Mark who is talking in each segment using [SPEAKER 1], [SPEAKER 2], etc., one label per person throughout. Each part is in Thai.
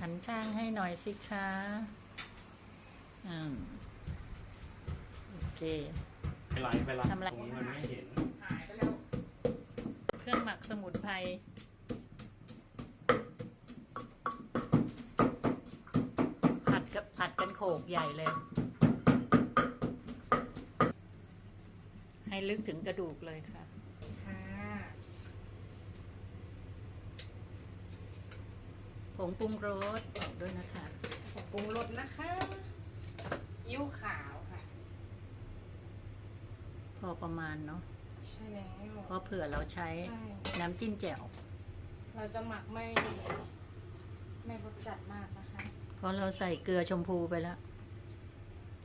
[SPEAKER 1] หันข้างให้หน่อยสิคะอืมโอเค
[SPEAKER 2] ไปไลฟ์ไปไลฟ์
[SPEAKER 1] ทำอะไร
[SPEAKER 2] ตรงนี้มันไม่เห็น
[SPEAKER 3] หายไปแล้ว
[SPEAKER 1] เครื่องหมักสมุนไพร กันโขกใหญ่เลย ให้ลึกถึงกระดูกเลยค่ะผงปรุงรสบอกด้วยนะคะ
[SPEAKER 3] ผงปรุงรสนะคะยิ้วขาวค่ะ
[SPEAKER 1] พอประมาณเนาะ
[SPEAKER 3] ใช่แล้ว
[SPEAKER 1] เพราะเผื่อเราใช้
[SPEAKER 3] ใช
[SPEAKER 1] น้ำจิ้มแจ่ว
[SPEAKER 3] เราจะหมักไม่ ไม่รสจัดมาก
[SPEAKER 1] เพราะเราใส่เกลือชมพูไปแล้ว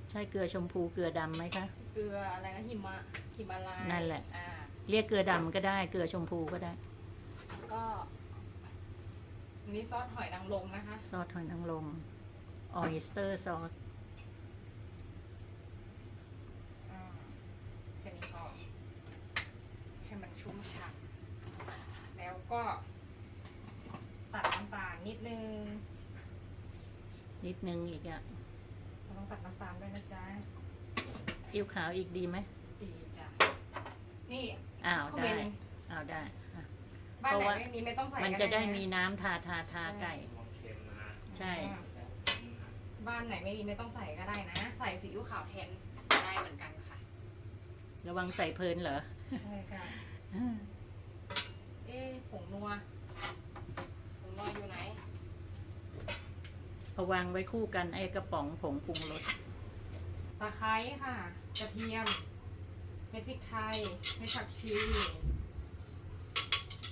[SPEAKER 1] ใช่เกลือชมพูเกลือดำไหมคะ
[SPEAKER 3] เกลืออะไรนะหิมะหิมาลาย
[SPEAKER 1] นั่นแหละ
[SPEAKER 3] อ่า
[SPEAKER 1] เรียกเกลือดำก็ได้เกลือชมพูก็ได้
[SPEAKER 3] ก็อันนี้ซอสหอยนางรมนะคะ
[SPEAKER 1] ซอสหอยนางรมออยสเตอร์ซอส
[SPEAKER 3] อ่าแค่นี้พอให้มันชุ่มฉ่ำแล้วก็ ตัดน้ำตาลนิดนึง
[SPEAKER 1] นิดนึงอีกอะ
[SPEAKER 3] เราต้องตัดน้ำตาลด้วยนะจ๊ะ
[SPEAKER 1] อิ้วขาวอีกดีไหม
[SPEAKER 3] ดีจ้ะนี่
[SPEAKER 1] อ้าว
[SPEAKER 3] คอม
[SPEAKER 1] ได้
[SPEAKER 3] เมนต์
[SPEAKER 1] อ้าวได้อะ
[SPEAKER 3] บ้าน
[SPEAKER 1] เพราะ
[SPEAKER 3] ไหน
[SPEAKER 1] ว่า
[SPEAKER 3] ไม่มีไม่ต้องใส่
[SPEAKER 1] มัน
[SPEAKER 3] ก็
[SPEAKER 1] จะได้
[SPEAKER 3] น
[SPEAKER 1] มีน้ำทาทาทาไก่
[SPEAKER 2] ลองเค็มนะ
[SPEAKER 1] ใช่
[SPEAKER 3] อ่าบ้านไหนไม่มีไม่ต้องใส่ก็ได้นะ ใส่ซีอิ๊วขาวแทนได้เหมือนกันค่ะ
[SPEAKER 1] ระวังใส่เพลินเหรอ
[SPEAKER 3] ใช่ค่ะ เอ๊ะผงนัว ผงนัวอยู่ไหน
[SPEAKER 1] เอาวางไว้คู่กันไอ้กระป๋องผงปรุงรส
[SPEAKER 3] ตะไคร้ค่ะ กระเทียมเม็ดพริกไทยเม็ดผักชี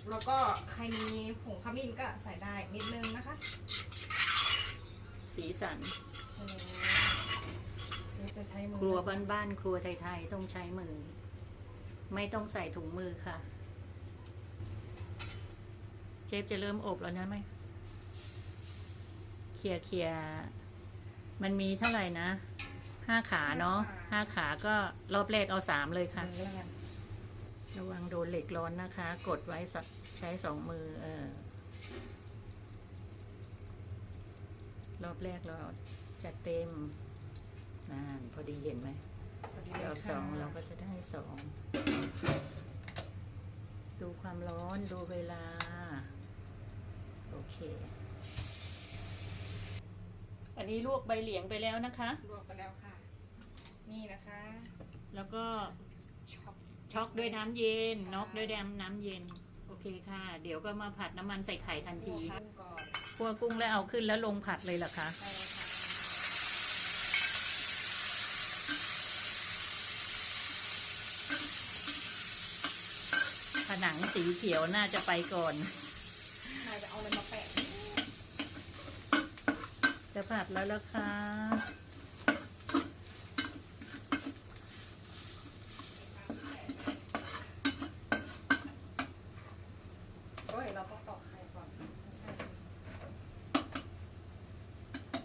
[SPEAKER 3] แล้วก็ใครมีผงขมิ้นก็ใส่ได้นิดนึงนะคะ
[SPEAKER 1] สีสัน
[SPEAKER 3] ใช่เดี๋ยวจะใช้มือ
[SPEAKER 1] ครัวบ้านๆครัวไทยๆต้องใช้มือ ไม่ต้องใส่ถุงมือค่ะ เชฟจะเริ่มอบแล้วนะไหม เคลียร์เคลียร์มันมีเท่าไหร่นะห้าขาเนาะห้าขาก็รอบแรกเอาสามเลยค่ะ
[SPEAKER 3] มือแล้วกัน
[SPEAKER 1] ระวังโดนเหล็กร้อนนะคะ กดไว้สักใช้สองมือ เออ รอบแรกเราจะเต็มนานพอดีเห็นไหม
[SPEAKER 3] พอดี
[SPEAKER 1] รอบ
[SPEAKER 3] ค่ะ
[SPEAKER 1] สองเราก็จะได้สองดูความร้อนดูเวลา โอเค อันนี้ลวกใบเหลียงไปแล้วนะคะ
[SPEAKER 3] ลวกไปแล้วค่ะ นี่นะคะ
[SPEAKER 1] แล้วก็
[SPEAKER 3] ช็อก
[SPEAKER 1] ช็อกด้วยน้ำเย็น
[SPEAKER 3] ใช่
[SPEAKER 1] น็อกด้วยน้ำน้ำเย็น โอเคค่ะ เดี๋ยวก็มาผัดน้ำมันใส่ไข่ทันที
[SPEAKER 3] กุ้งก่อน
[SPEAKER 1] คั่วกุ้งแล้วเอาขึ้นแล้วลงผัดเลยเหรอคะ
[SPEAKER 3] ใช่เลยค่ะ
[SPEAKER 1] ผนังสีเขียวน่าจะไปก่อน
[SPEAKER 3] นายจะเอาอะไรมาแปะ
[SPEAKER 1] จะผัดแล้วล่ะค่ะ
[SPEAKER 3] โอ้ยเราต้องตอกไข่ก่อนไม่ใช่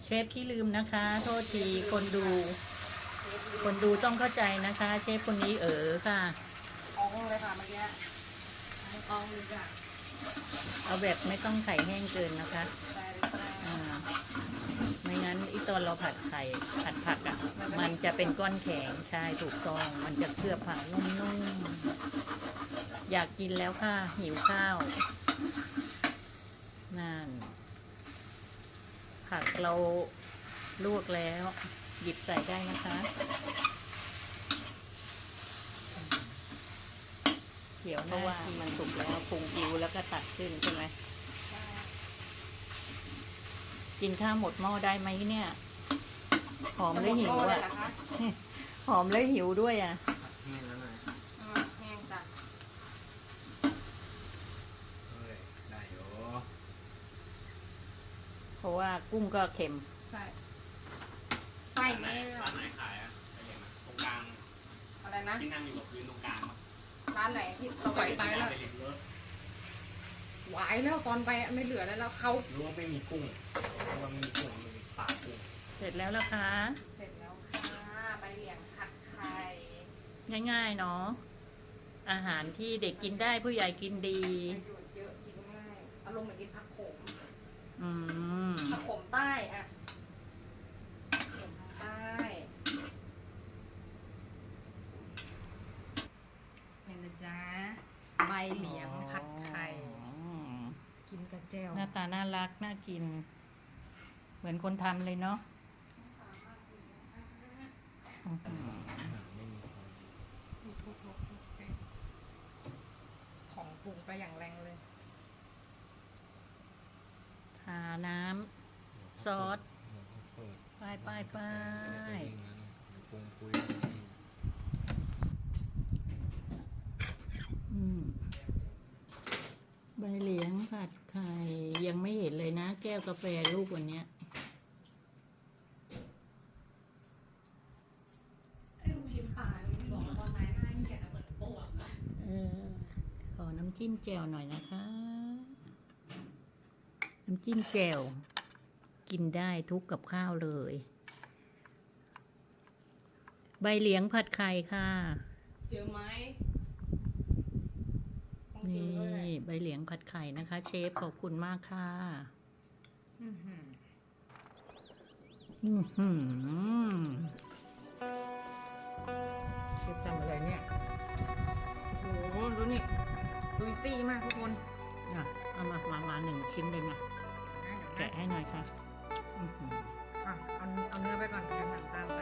[SPEAKER 1] เชฟที่ลืมนะคะ โทษทีคนดู คนดูต้องเข้าใจนะคะ เชฟคนนี้เออค่ะ
[SPEAKER 3] อองเลยค่ะเมื่อกี้ทั้งอองเลยจ้ะ
[SPEAKER 1] เอาแบบไม่ต้องไข่แห้งเกินนะคะ
[SPEAKER 3] ได้เลยค่ะ
[SPEAKER 1] อ่าไม่งั้นอีตอนเราผัดไข่ผัดผักอะ่ะมันจะเป็นก้อนแข็งใช่ถูกต้อง มันจะเคลือบผักนุ่มๆอยากกินแล้วค่ะหิวข้าวนั่นผักเราลวกแล้ว หยิบใส่ได้นะคะเดี๋ยวเพราะว่ามันสุกแล้วปรุงอิวแล้วก็ตัดขึ้นใช่ไหม กินข้าวหมดหม้อได้ไหมเนี่ย หอมเลยหิว
[SPEAKER 3] จะมดหม้อเลย
[SPEAKER 1] อะ
[SPEAKER 3] เหรอคะ
[SPEAKER 1] หอมเลยหิวด้วยอะ
[SPEAKER 2] แห้งแล้วนะ
[SPEAKER 3] อ่าแห้งจ้ะ
[SPEAKER 2] เฮ้ยได้อยู่
[SPEAKER 1] เพราะว่ากุ้งก็เค็ม
[SPEAKER 3] ใช่ไส้
[SPEAKER 2] ร้านไหน
[SPEAKER 3] แม่
[SPEAKER 2] ร้านไหนขายอะไปเห็นอะตรงกลาง
[SPEAKER 3] อะไรนะ
[SPEAKER 2] ที่นั่งอยู่กับพื้นตรงกลางอะ
[SPEAKER 3] ร้านไหนที่เราไหวไปแล้ว
[SPEAKER 2] ไปเห็นรถ
[SPEAKER 3] ไหวแล้วตอนไปอะไม่เหลือแล้วแล้วเขา
[SPEAKER 2] รู้ว่าไม่มีกุ้งเพราะว่าไม่มีกุ้งมันมีปลากุ้ง
[SPEAKER 1] เสร็จแล้วล่ะคะ
[SPEAKER 3] เสร็จแล้วเหลียงผัดไข่
[SPEAKER 1] ง่ายๆเนาะอาหารที่เด็กกินได้ผู้ใหญ่กินดี
[SPEAKER 3] ประโยชน์เยอะกินง่ายอารมณ์เหมือนกินผักโขม
[SPEAKER 1] อืม
[SPEAKER 3] ผักโขมใต้อะผักโขมใต้เนี่ยนะจ๊ะใบเหลียงผัดไข่
[SPEAKER 1] อืม
[SPEAKER 3] กินกับ แจ่ว
[SPEAKER 1] หน้าตาน่ารัก น่ากิน เหมือนคนทำเลยเนาะอื้อหือ
[SPEAKER 2] ไม่มีคน
[SPEAKER 3] ของปรุงไปอย่างแรงเลย
[SPEAKER 1] ทาน้ำซอส
[SPEAKER 2] เปิด
[SPEAKER 1] ป้ายป้ายป้าย
[SPEAKER 2] เดี๋ยวปรุงปุย
[SPEAKER 1] อืมใบเหลียงผัดไข่ ยังไม่เห็นเลยนะ แก้วกาแฟลูกวันเนี้ย
[SPEAKER 3] ไอ้ลูกชิ้นปลาบอกว่าตอนไหนหน้าเหียดเหมือนปวดนะ
[SPEAKER 1] เออขอน้ำจิ้มแจ่วหน่อยนะคะ น้ำจิ้มแจ่วกินได้ทุกกับข้าวเลย ใบเหลียงผัดไข่ค่ะ
[SPEAKER 3] เจอไหมต้องเจ
[SPEAKER 1] นี่
[SPEAKER 3] อด้วยแหละ
[SPEAKER 1] ใบเหลียงผัดไข่นะคะ เชฟขอบคุณมากค่ะ
[SPEAKER 3] อื้อหือ
[SPEAKER 1] อือหือเชฟทำอะไรเนี่ย
[SPEAKER 3] โอ้โหดูนี่ดูซี่มากทุกคน
[SPEAKER 1] อะเอามามามาหนึ่งชิ้นเลยนะแกะให้หน่อยค่ะอื้อหือ
[SPEAKER 3] อะเอาเอาเนื้อไปก่อนเดี๋ยวหนังตามไป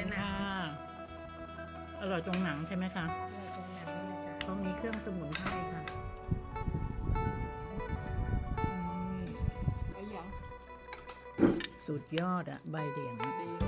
[SPEAKER 3] เลยนะ
[SPEAKER 1] ขอบคุณค่อร่อยตรงหนังใช่ไหมคะ
[SPEAKER 3] เออตรงนี้นี่เลยจ้ะ
[SPEAKER 1] เขามีเครื่องสมุนไพรค่ะอืม
[SPEAKER 3] ไอ้เหลียง
[SPEAKER 1] สุดยอดอะใบเหลียง
[SPEAKER 3] ดี
[SPEAKER 1] ผัด